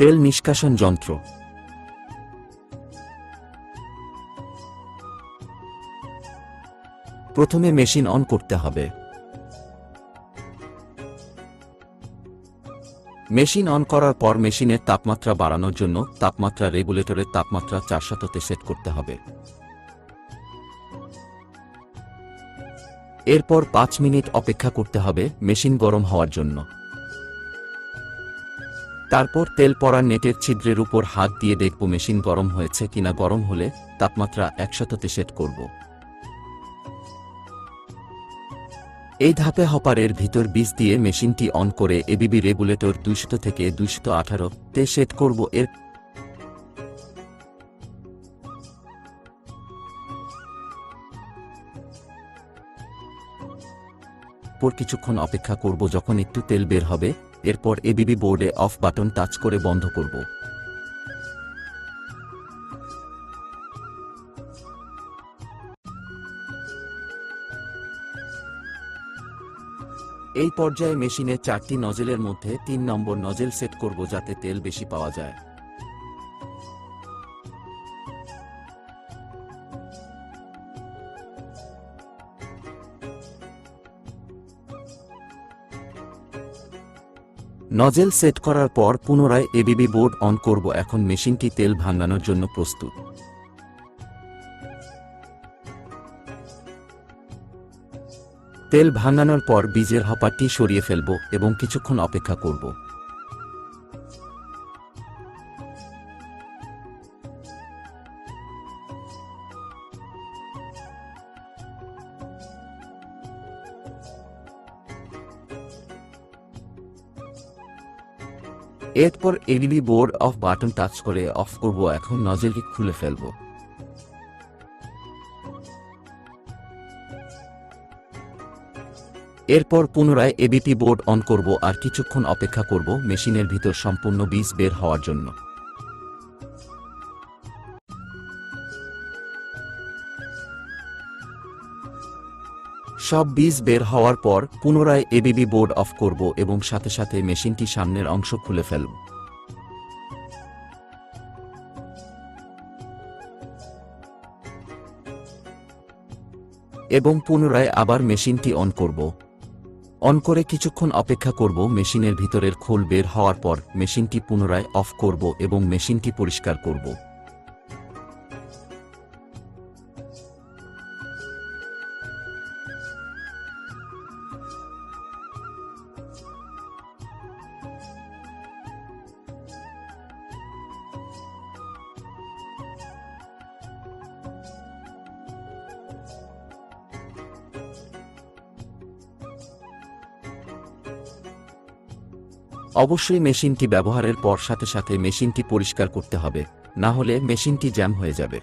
তেল নিষ্কাশন যন্ত্র। প্রথমে মেশিন অন করতে হবে। মেশিন অন করার পর মেশিনের তাপমাত্রা বাড়ানোর জন্য তাপমাত্রা রেগুলেটরের তাপমাত্রা চারশততে সেট করতে হবে। এরপর পাঁচ মিনিট অপেক্ষা করতে হবে মেশিন গরম হওয়ার জন্য। তারপর তেল পড়া নেটের ছিদ্রের উপর হাত দিয়ে দেখব মেশিন গরম হয়েছে কিনা। গরম হলে তাপমাত্রা একশততে সেট করব। এই ধাপে হপারের ভিতর বীজ দিয়ে মেশিনটি অন করে এবিবি রেগুলেটর দুইশত থেকে দুইশত আঠারো তে সেট করব। এর পর কিছুক্ষণ অপেক্ষা করব যখন একটু তেল বের হবে। এরপর এবিবি বোর্ডে অফ বাটন টাচ করে বন্ধ করব। এই পর্যায়ে মেশিনে চারটি নজেলের মধ্যে তিন নম্বর নজেল সেট করব যাতে তেল বেশি পাওয়া যায়। নজেল সেট করার পর পুনরায় এবিবি বোর্ড অন করব, এখন মেশিনটি তেল ভাঙানোর জন্য প্রস্তুত। তেল ভাঙানোর পর বীজের হপাটি সরিয়ে ফেলব এবং কিছুক্ষণ অপেক্ষা করব। এরপর ADB board off button touch করে অফ করব এখন নজেলটি খুলে ফেলব। এরপর পুনরায় এবিপি বোর্ড অন করব আর কিছুক্ষণ অপেক্ষা করব মেশিনের ভিতর সম্পূর্ণ বীজ বের হওয়ার জন্য। সব বীজ বের হওয়ার পর পুনরায় এবিবি বোর্ড অফ করব এবং সাথে সাথে মেশিনটি সামনের অংশ খুলে ফেলব। এবং পুনরায় আবার মেশিনটি অন করব। অন করে কিছুক্ষণ অপেক্ষা করব, মেশিনের ভিতরের খোল বের হওয়ার পর মেশিনটি পুনরায় অফ করব এবং মেশিনটি পরিষ্কার করব। অবশ্যই মেশিনটি ব্যবহারের পর সাথে সাথে মেশিনটি পরিষ্কার করতে হবে, না হলে মেশিনটি জ্যাম হয়ে যাবে।